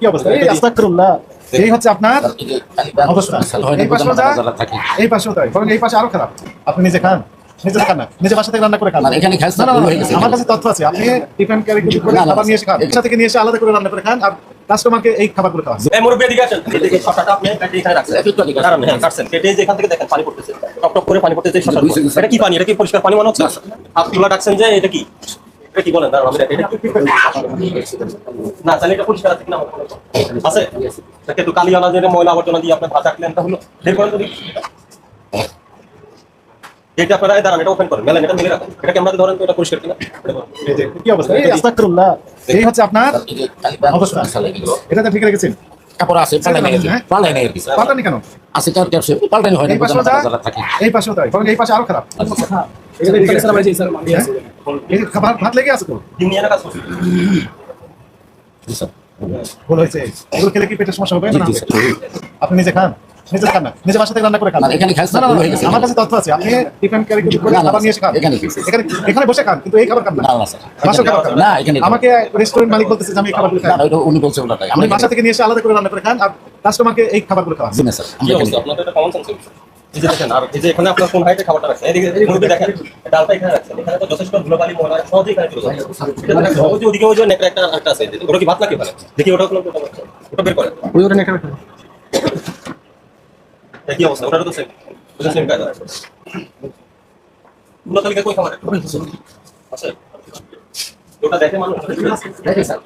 কি অবস্থা? এই আস্তাগফিরুল্লাহ এই হচ্ছে আপনার অবস্থা। এই পাশেও যা এই পাশেও তাই বরং এই পাশে আরও খারাপ। আপনি নিজে খান নিজে খান না। নিজে বাসা থেকে রান্না করে খান। এখানে খাস না, না, না, ভুল না, হয়ে গেছে। আমার কাছে তথ্য আছে। আপনি টিফিন ক্যারি করে না, না, খাবার নিয়ে এসে খান। ইচ্ছা থেকে নিয়ে এসে আলাদা করে রান্না করে খান। আর কাস্টমারকে এই খাবারগুলো খাওয়ান। এই মুরব্বী এদিকে আসেন। এদিকে শসাটা আপনি কেটে এখানে রাখছেন। একটু এদিকে আসেন। হ্যাঁ কাটছেন। কেটে যে এখান থেকে দেখেন পানি পড়তেছে। টপ টপ করে পানি পড়তেছে এই শসার বুঝছি, উপর। বুঝছি। এটা কি পানি? এটা কি পরিষ্কার পানি মনে হচ্ছে? ডাকছেন যে এটা কি? এটা কি বলেন? আমি না তাহলে এটা পরিষ্কার আছে কিনা। আছে? তাকে তো কালি আনা যে ময়লা আবর্জনা দিয়ে বের করেন এটা আপনারা এই দাঁড়ান এটা ওপেন করেন মেলেন এটা মিলে রাখেন। এটা ক্যামেরাতে ধরেন তো এটা পরিষ্কার কিনা? ধরেন। এই যে, কি অবস্থা? এই আস্তাগফিরুল্লাহ এই হচ্ছে আপনার অবস্থা। এটা তো ঠিক রেখেছেন কাপড় আছে পাল্টাই নাই হ্যাঁ? পাল্টাই পাল্টানি কেন? আছে ক্যাপসে পাল্টাই হয় না এই পাশেও যা যারা থাকে। এই পাশেও তাই এই পাশে আরও খারাপ? এই খাবার ভাত লেগে আছে তো? ডিম নিয়ে না কাজ করছি। জি স্যার। ভুল হয়েছে। এগুলো খেলে কি পেটের সমস্যা হবে? না। আপনি নিজে খান। নিজে খান না। নিজে বাসা থেকে রান্না করে খান। এখানে খাস না, হয়ে। আমার কাছে তথ্য আছে। আপনি টিফিন ক্যারি করে না, না, খাবার নিয়ে খান। এখানে এখানে এখানে বসে খান কিন্তু এই খাবার খান না। না, না, খাবার খান না, এখানে আমাকে রেস্টুরেন্ট মালিক বলতেছে যে আমি খাই। না, ওটা উনি বলছে ওটাই আপনি বাসা থেকে নিয়ে এসে আলাদা করে রান্না করে খান আর কাস্টমারকে এই খাবারগুলো খাওয়ান। জি না স্যার। কি আমরা অবস্থা? এখানে- আপনার এটা কমন সেন্স এই যে দেখেন আর এই যে এখানে আপনার কোন হাইটে খাবারটা রাখছেন? এদিকে মুরব্বী দেখেন ডালটা এখানে রাখছেন। এখানে তো যথেষ্ট ধুলোবালি ময়লা সহজেই এখানে চলে যাবে এটা দেখেন, ওদিকে ওই যে নেকড়ে একটা একটা আছে। ওটা কি ভাত নাকি দেখি ওটা কোনো ওটা ওটা বের করেন। ওই ওটা নেকড়ে কি অবস্থা? ওটারও তো সেম ওটা সেম কাজ ওগুলো তালিকা কই খাবার আছে? ওটা দেখে মানুষ দেখি স্যার।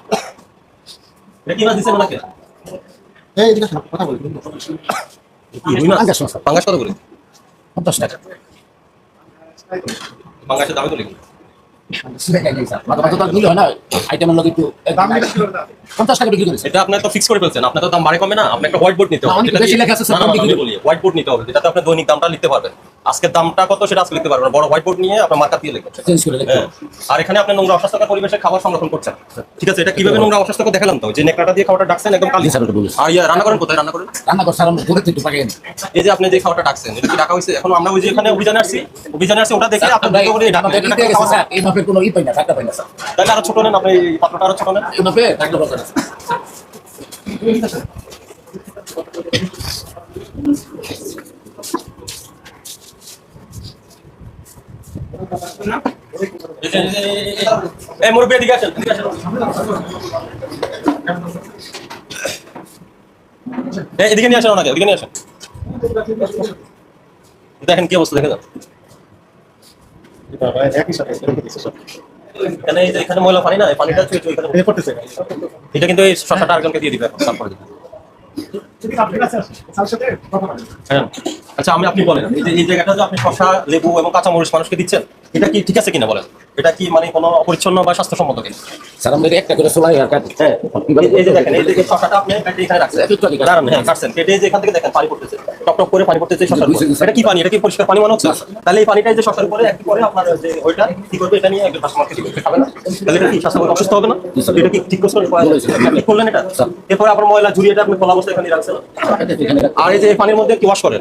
এটা কি মাছ দিছে ওনাকে এই এদিকে কথা বলি পাঙ্গাস মাছ, পাঙ্গাস কত করে? পঞ্চাশ টাকা। পাঙ্গাসের দামে তো লিখুন তো আপনার তো ফিক্স করে ফেলছেন আপনার তো দাম বাড়ে কমে না আপনার একটা হোয়াইট বোর্ড নিতে বলি হোয়াইট বোর্ড নিতে হবে যেটাতে আপনার দৈনিক দামটা লিখতে পারবেন। আজকের দামটা কত সেটা আজকে লিখতে পারবেন না। বড় হোয়াইট বোর্ড নিয়ে আপনার মার্কার দিয়ে লিখবেন হ্যাঁ। আর এখানে আপনি নোংরা অস্বাস্থ্যকর পরিবেশে খাবার সংরক্ষণ করছেন। ঠিক আছে এটা কীভাবে নোংরা অস্বাস্থ্যকর দেখালাম তো? যে নেকড়াটা দিয়ে খাবারটা ডাকছেন একদম কালি। স্যার, আর ইয়া রান্না করেন কোথায়? রান্না করেন? রান্না কর স্যার আমরা থেকে একটু পাঠিয়ে এই যে আপনি যে খাবারটা ডাকছেন এটা কি ডাকা হয়েছে? এখন আমরা ওই যে এখানে অভিযানে আসছি। অভিযানে আসছি ওটা দেখে আপনি দ্রুত করে ই দিয়ে গেছে, স্যার, এই মাপের কোনো ই পাই না, টাকা পাই না, স্যার। তাহলে আরও ছোট নেন আপনি পাত্রটা আরও ছোট নেন। এই মাপে টাকা দরকার আছে। যে- এই এদিকে আসেন, এদিকে নিয়ে আসেন ওনাকে, এদিকে নিয়ে আসেন দেখেন কি অবস্থা, দেখে যান। এখানে পানি না পানিটা। এটা কিন্তু এই দিয়ে দিবে। হ্যাঁ। আচ্ছা আমি আপনি বলেন এই জায়গাটা যে আপনি শশা, লেবু এবং কাঁচামরিচ মানুষকে দিচ্ছেন এটা কি ঠিক আছে কিনা বলেন? এটা কি মানে কোনো অপরিচ্ছন্ন বা স্বাস্থ্যসম্মত কিনা? স্যার, আমরা একটা করে সোলাই আর কাটি। হ্যাঁ এই- যে দেখেন এই যে শশাটা আপনি কেটে এখানে রাখছেন। দাঁড়ান হ্যাঁ কাটছেন। কেটে যে এখান থেকে দেখেন পানি পড়তেছে। টপ টপ করে পানি পড়তেছে উপরে। এটা কি পানি? এটা কি পরিষ্কার পানি মনে হচ্ছে? তাহলে এই পানিটা এই যে শশার উপরে একটু করে আপনার যে ওইটা কি করবে? এটা নিয়ে একটু কাস্টমারকে দিবে খাবে না। তাহলে এটা কি স্বাস্থ্য অসুস্থ হবে না? এটা কি ঠিক করে আপনি করলেন এটা? এরপরে আবার ময়লা ঝুড়িয়ে এটা আপনি খোলা অবস্থায় এখানে রাখছেন। আর এই যে এই পানির মধ্যে কি ওয়াশ করেন?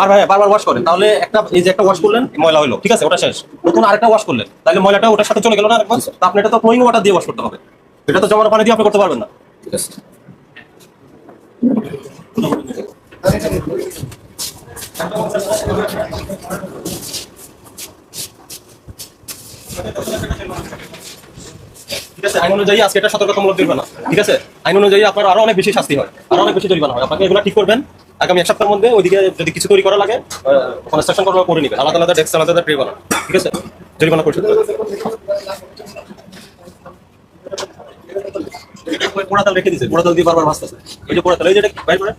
বারবার বারবার ওয়াশ করেন। তাহলে একটা এই যে একটা ওয়াশ করলেন ময়লা হলো ঠিক আছে ওটা শেষ। নতুন আরেকটা ওয়াশ করলেন। তাহলে ময়লাটা ওটার সাথে চলে গেল না আরেকবার? তা আপনি এটা তো ফ্লোয়িং ওয়াটার দিয়ে ওয়াশ করতে হবে। এটা তো পানি দিয়ে আপনি করতে পারবেন না। ঠিক আছে। ঠিক আছে আইন অনুযায়ী আজকে এটা সতর্কতামূলক জরিমানা ঠিক আছে? আইন অনুযায়ী আপনার আরও অনেক বেশি শাস্তি হয় আরও অনেক বেশি জরিমানা হয়। আপনাকে এগুলো ঠিক করবেন। আগামী এক সপ্তাহের মধ্যে ওইদিকে যদি কিছু তৈরি করা লাগে কনস্ট্রাকশন করা করে নেবেন আলাদা আলাদা ডেস্ক আলাদা আলাদা ট্রে বানান ঠিক আছে? জরিমানা পরিশোধ করবেন। পোড়া তাল রেখে দিছে পোড়া তাল দিয়ে বারবার ভাসতেছে। এই যে পোড়া তাল এই যে এটা বাইর করেন।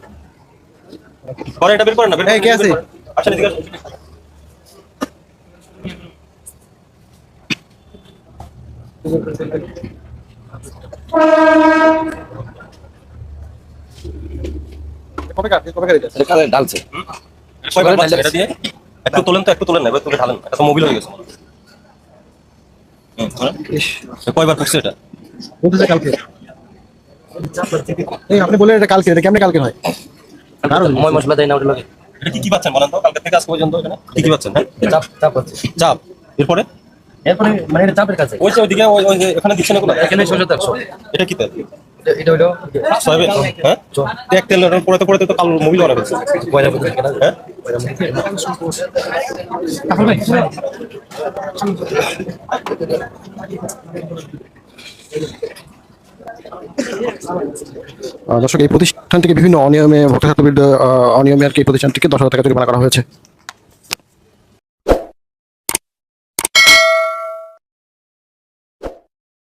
করেন এটা বের করেন না বের কে আছে? আচ্ছা এদিকে আসুন। কবে কাটবে, কবে কাটবে? এটা কালে ডালছে। কয়বার বাজছে এটা দিয়ে একটু তোলেন তো একটু তোলেন না এবার তুলে ঢালেন। এটা তো মোবিল হয়ে গেছে আমার। কয়বার পড়ছে এটা? বলতেছে কালকে। এই, আপনি বললেন এটা কালকে এটা কেমনে কালকে হয়? ময় মশলা দেয় না ওটা লাগে। এটা কি কি পাচ্ছেন বলেন তো কালকে থেকে আজ পর্যন্ত এখানে? কি কি পাচ্ছেন হ্যাঁ? চাপ চাপ হচ্ছে। চাপ। এরপরে? এরপরে মানে এটা চাপের কাছে। ওই যে ওইদিকে ওই এখানে দিচ্ছে না কোনো? এখানে ছশো একশো এটা কি তেল? এটা- এটা হলো সয়াবিন। হ্যাঁ? এক তেল তো কাল বুঝে কেনা হ্যাঁ? ভাই দর্শক এই প্রতিষ্ঠানটিকে বিভিন্ন অনিয়মে ভোক্তা স্বার্থ অনিয়মে আর কি এই প্রতিষ্ঠানটিকে দশ হাজার টাকা জরিমানা করা হয়েছে।